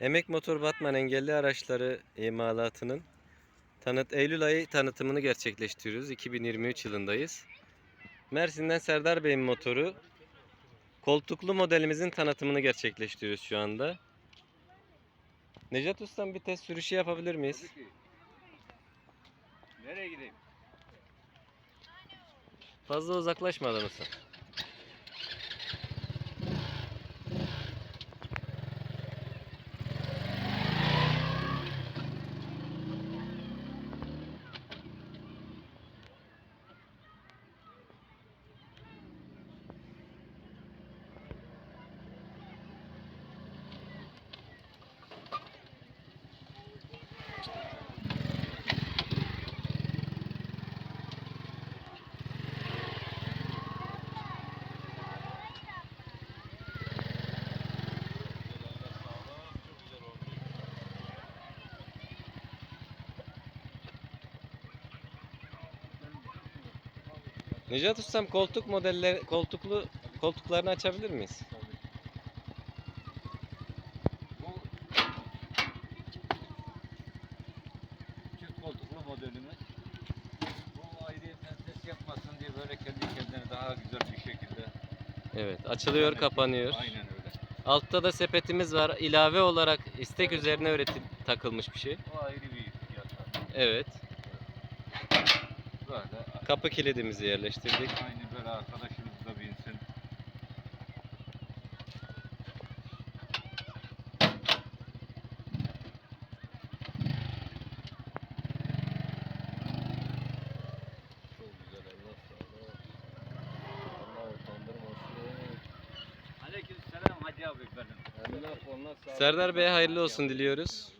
Emek Motor Batman engelli araçları imalatının tanıt Eylül ayı tanıtımını gerçekleştiriyoruz. 2023 yılındayız. Mersin'den Serdar Bey'in motoru koltuklu modelimizin tanıtımını gerçekleştiriyoruz şu anda. Necat Ustam bir test sürüşü yapabilir miyiz? Nereye gideyim? Fazla uzaklaşmadan usta. Necat Ustam koltuk modeller koltuklu koltuklarını açabilir miyiz? Bu çift koltuklu modelimiz. Bu ayrıyeten ses yapmasın diye böyle kendi kendine daha güzel bir şekilde. Evet, açılıyor, kapanıyor. Aynen öyle. Altta da sepetimiz var. İlave olarak istek üzerine üretip takılmış bir şey. O ayrı bir fiyat. Evet. Böyle Kapı kilidimizi yerleştirdik. aynı böyle arkadaşımız da binsin. Çok güzel Allah sağlık. Allah utandırmasın. Aleyküm selam Hacı abi benim. Eline koluna sağlık. Serdar Bey'e hayırlı olsun diliyoruz.